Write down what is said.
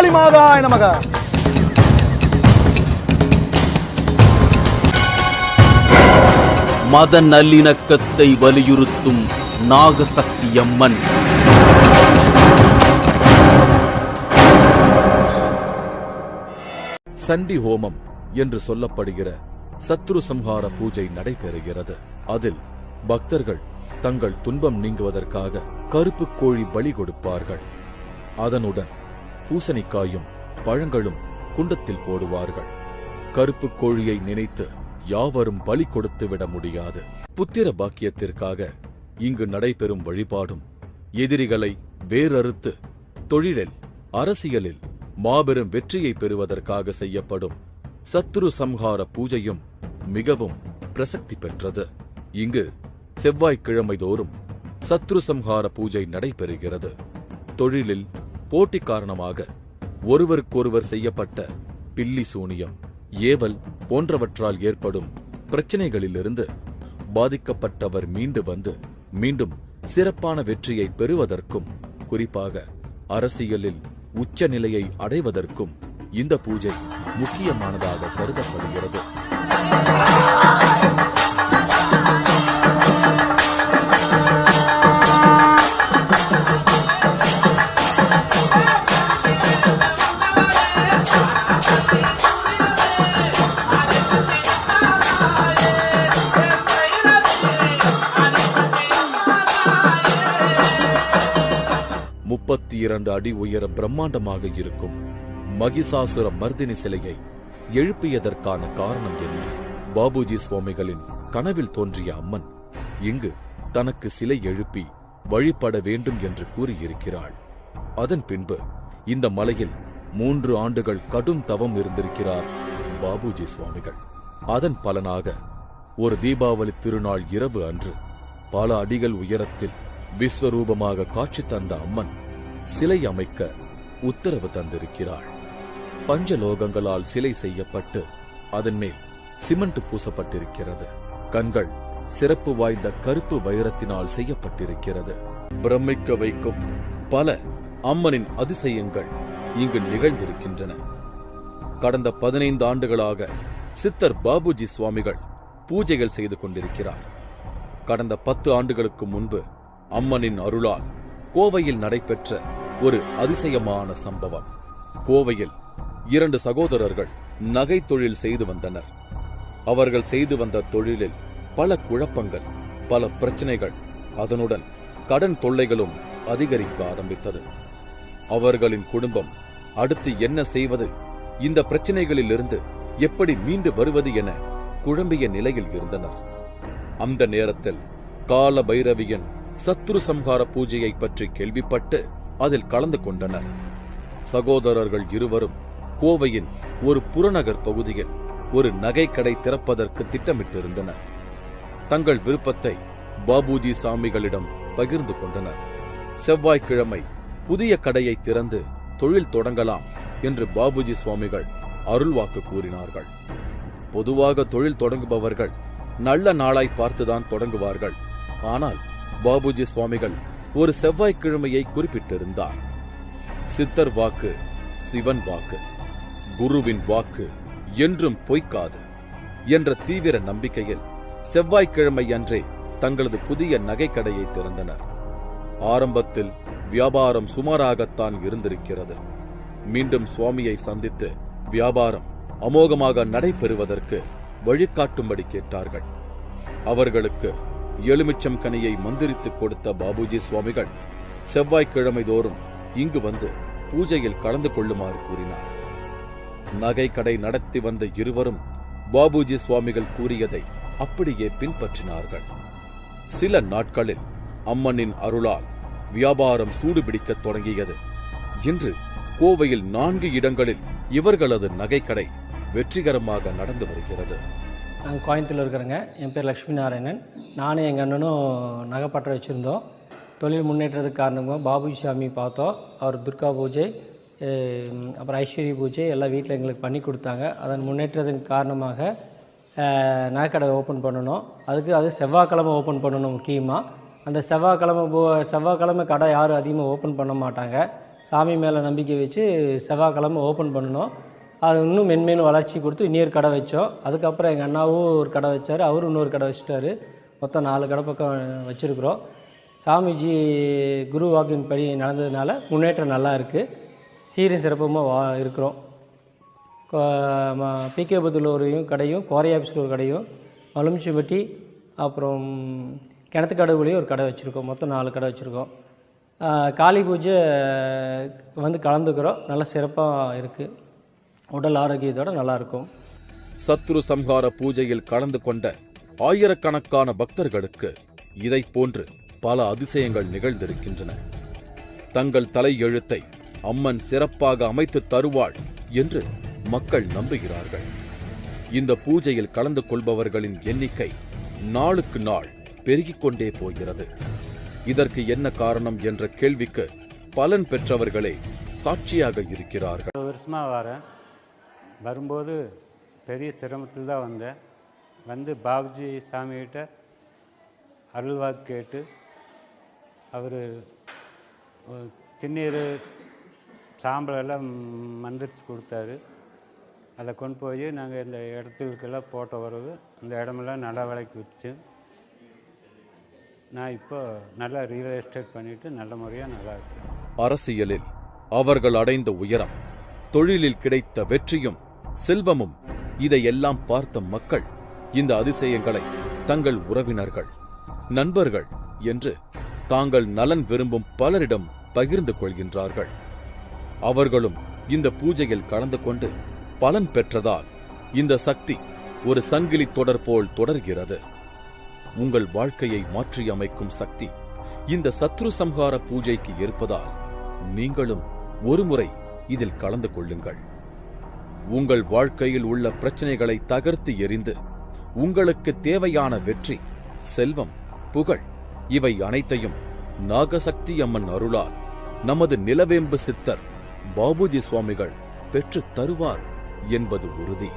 காளி மாதாய நமக. மத நல்லிணக்கத்தை வலியுறுத்தும் நாகசக்தியம்மன். சண்டி ஹோமம் என்று சொல்லப்படுகிற சத்ரு சம்ஹார பூஜை நடைபெறுகிறது. அதில் பக்தர்கள் தங்கள் துன்பம் நீங்குவதற்காக கருப்பு கோழி பலி கொடுப்பார்கள். அதனுடன் பூசணிக்காயும் பழங்களும் குண்டத்தில் போடுவார்கள். கருப்பு கோழியை நினைத்து யாவரும் பலி கொடுத்து விட முடியாது. புத்திர பாக்கியத்திற்காக இங்கு நடைபெறும் வழிபாடும் எதிரிகளை வேறறுத்து தொழிலில் அரசியலில் மாபெரும் வெற்றியை பெறுவதற்காக செய்யப்படும் சத்ரு சம்ஹார பூஜையும் மிகவும் பிரசக்தி பெற்றது. இங்கு செவ்வாய்க்கிழமை தோறும் சத்ரு சம்ஹார பூஜை நடைபெறுகிறது. தொழிலில் போட்டி காரணமாக ஒருவருக்கொருவர் செய்யப்பட்ட பில்லி சூனியம் ஏவல் போன்றவற்றால் ஏற்படும் பிரச்சனைகளிலிருந்து பாதிக்கப்பட்டவர் மீண்டு வந்து மீண்டும் சிறப்பான வெற்றியை பெறுவதற்கும் குறிப்பாக அரசியலில் உச்ச நிலையை அடைவதற்கும் இந்த பூஜை முக்கியமானதாக கருதப்படுகிறது. முப்பத்தி இரண்டு அடி உயர பிரம்மாண்டமாக இருக்கும் மகிஷாசுர மர்தினி சிலையை எழுப்பியதற்கான காரணம் என்ன? பாபுஜி சுவாமிகளின் கனவில் தோன்றிய அம்மன் இங்கு தனக்கு சிலை எழுப்பி வழிபட வேண்டும் என்று கூறியிருக்கிறாள். அதன் பின்பு இந்த மலையில் மூன்று ஆண்டுகள் கடும் தவம் இருந்திருக்கிறார் பாபுஜி சுவாமிகள். அதன் பலனாக ஒரு தீபாவளி திருநாள் இரவு அன்று பல அடிகள் உயரத்தில் விஸ்வரூபமாக காட்சி தந்த அம்மன் சிலை அமைக்க உத்தரவு தந்திருக்கிறாள். பஞ்சலோகங்களால் சிலை செய்யப்பட்டு அதன் மேல் சிமெண்ட் பூசப்பட்டிருக்கிறது. கண்கள் சிறப்பு வாய்ந்த கருப்பு வைரத்தினால் செய்யப்பட்டிருக்கிறது. பிரமிக்க வைக்கும் பல அம்மனின் அதிசயங்கள் இங்கு நிகழ்ந்திருக்கின்றன. கடந்த பதினைந்து ஆண்டுகளாக சித்தர் பாபுஜி சுவாமிகள் பூஜைகள் செய்து கொண்டிருக்கிறார். கடந்த பத்து ஆண்டுகளுக்கு முன்பு அம்மனின் அருளால் கோவையில் நடைபெற்ற ஒரு அதிசயமான சம்பவம். கோவையில் இரண்டு சகோதரர்கள் நகை தொழில் செய்து வந்தனர். அவர்கள் செய்து வந்த தொழிலில் பல குழப்பங்கள் பல பிரச்சனைகள் அதனுடன் கடன் தொல்லைகளும் அதிகரிக்க ஆரம்பித்தது. அவர்களின் குடும்பம் அடுத்து என்ன செய்வது இந்த பிரச்சனைகளிலிருந்து எப்படி மீண்டு வருவது என குழம்பிய நிலையில் இருந்தனர். அந்த நேரத்தில் கால பைரவியின் சத்ரு சம்ஹார பூஜையை பற்றி கேள்விப்பட்டு அதில் கலந்து கொண்டனர். சகோதரர்கள் இருவரும் கோவையின் ஒரு புறநகர் பகுதியில் ஒரு நகைக்கடை திறப்பதற்கு திட்டமிட்டிருந்தனர். தங்கள் விருப்பத்தை பாபுஜி சாமிகளிடம் பகிர்ந்து கொண்டனர். செவ்வாய்க்கிழமை புதிய கடையை திறந்து தொழில் தொடங்கலாம் என்று பாபுஜி சுவாமிகள் அருள்வாக்கு கூறினார்கள். பொதுவாக தொழில் தொடங்குபவர்கள் நல்ல நாளாய் பார்த்துதான் தொடங்குவார்கள். ஆனால் பாபுஜி சுவாமிகள் ஒரு செவ்வாய்க்கிழமையை குறிப்பிட்டிருந்தார். சித்தர் வாக்கு சிவன் வாக்கு குருவின் வாக்கு என்றும் பொய்க்காது என்ற தீவிர நம்பிக்கையில் செவ்வாய்க்கிழமை அன்றே தங்களது புதிய நகைக்கடையை திறந்தனர். ஆரம்பத்தில் வியாபாரம் சுமாராகத்தான் இருந்திருக்கிறது. மீண்டும் சுவாமியை சந்தித்து வியாபாரம் அமோகமாக நடைபெறுவதற்கு வழிகாட்டும்படி கேட்டார்கள். அவர்களுக்கு எலுமிச்சம் கனியை மந்திரித்துக் கொடுத்த பாபுஜி சுவாமிகள் செவ்வாய்க்கிழமை தோறும் இங்கு வந்து பூஜையில் கலந்து கொள்ளுமாறு கூறினார். நகை கடை நடத்தி வந்த இருவரும் பாபுஜி சுவாமிகள் கூறியதை அப்படியே பின்பற்றினார்கள். சில நாட்களில் அம்மனின் அருளால் வியாபாரம் சூடுபிடிக்கத் தொடங்கியது. இன்று கோவையில் நான்கு இடங்களில் இவர்களது நகைக்கடை வெற்றிகரமாக நடந்து வருகிறது. நாங்கள் கோயம்புத்தூரில் இருக்கிறேங்க. என் பேர் லக்ஷ்மி நாராயணன். நானும் எங்கள் அண்ணனும் நகைப்பற்ற வச்சுருந்தோம். தொழில் முன்னேற்றத்துக்கு காரணமாக பாபுஜி சாமி பார்த்தோம். அவர் துர்கா பூஜை அப்புறம் ஐஸ்வர்ய பூஜை எல்லாம் வீட்டில் எங்களுக்கு பண்ணி கொடுத்தாங்க. அதன் முன்னேற்றத்தின் காரணமாக நகைக்கடை ஓப்பன் பண்ணணும். அதுக்கு அது செவ்வாய்க்கிழமை ஓப்பன் பண்ணணும் முக்கியமாக அந்த செவ்வாய்க்கிழமை போ செவ்வாய்க்கிழமை கடை யாரும் அதிகமாக ஓப்பன் பண்ண மாட்டாங்க. சாமி மேலே நம்பிக்கை வச்சு செவ்வாய்க்கிழமை ஓப்பன் பண்ணணும். அது இன்னும் மென்மேலும் வளர்ச்சி கொடுத்து இன்னொரு கடை வச்சோம். அதுக்கப்புறம் எங்கள் அண்ணாவும் ஒரு கடை வச்சார். அவரும் இன்னொரு கடை வச்சுட்டாரு. மொத்தம் நாலு கடை பக்கம் வச்சுருக்குறோம். சாமிஜி குரு வாக்கின் படி நடந்ததுனால முன்னேற்றம் நல்லா இருக்குது சீரும் சிறப்புமாக வா இருக்கிறோம். பிகே புத்தூர்லையும் கடையும் கோரை ஆஃபீஸில் ஒரு கடையும் மலுமிச்சிப்பட்டி அப்புறம் கிணத்து கடவுளையும் ஒரு கடை வச்சுருக்கோம். மொத்தம் நாலு கடை வச்சுருக்கோம். காளி பூஜை வந்து கலந்துக்கிறோம். நல்லா சிறப்பாக இருக்குது உடல் ஆரோக்கியத்தோடு நல்லாயிருக்கும் சத்ரு சம்ஹார பூஜையில் கலந்து கொண்ட ஆயிரக்கணக்கான பக்தர்களுக்கு இதைப் போன்று பல அதிசயங்கள் நிகழ்ந்திருக்கின்றன. தங்கள் தலை எழுத்தை அம்மன் சிறப்பாக அமைத்து தருவாள் என்று மக்கள் நம்புகிறார்கள். இந்த பூஜையில் கலந்து கொள்பவர்களின் எண்ணிக்கை நாளுக்கு நாள் பெருகிக் கொண்டே போகிறது. இதற்கு என்ன காரணம் என்ற கேள்விக்கு பலன் பெற்றவர்களே சாட்சியாக இருக்கிறார்கள். ஒரு வருஷமாக வரேன். வரும்போது பெரிய சிரமத்தில் தான் வந்தேன். வந்து பாபுஜி சாமிகிட்ட அருள்வாக்கு கேட்டு அவர் திண்ணீர் சாம்பலெல்லாம் மந்திரிச்சு கொடுத்தாரு. அதை கொண்டு போய் நாங்கள் இந்த இடத்துக்கெல்லாம் போட்ட வரவு அந்த இடமெல்லாம் நடவடிக்கை வச்சு நான் இப்போ நல்லா ரியல் எஸ்டேட் பண்ணிவிட்டு நல்ல முறையாக நல்லா இருக்கேன். அரசியலில் அவர்கள் அடைந்த உயரம் தொழிலில் கிடைத்த வெற்றியும் செல்வமும் இதையெல்லாம் பார்த்த மக்கள் இந்த அதிசயங்களை தங்கள் உறவினர்கள் நண்பர்கள் என்று தாங்கள் நலன் விரும்பும் பலரிடம் பகிர்ந்து கொள்கின்றார்கள். அவர்களும் இந்த பூஜையில் கலந்து கொண்டு பலன் பெற்றதால் இந்த சக்தி ஒரு சங்கிலி தொடர் போல் தொடர்கிறது. உங்கள் வாழ்க்கையை மாற்றியமைக்கும் சக்தி இந்த சத்ரு சம்ஹார பூஜைக்கு இருப்பதால் நீங்களும் ஒருமுறை இதில் கலந்து கொள்ளுங்கள். உங்கள் வாழ்க்கையில் உள்ள பிரச்சனைகளை தகர்த்து எறிந்து உங்களுக்கு தேவையான வெற்றி செல்வம் புகழ் இவை அனைத்தையும் நாகசக்தி அம்மன் அருளால் நமது நிலவேம்பு சித்தர் பாபுஜி சுவாமிகள் பெற்றுத் தருவார் என்பது உறுதி.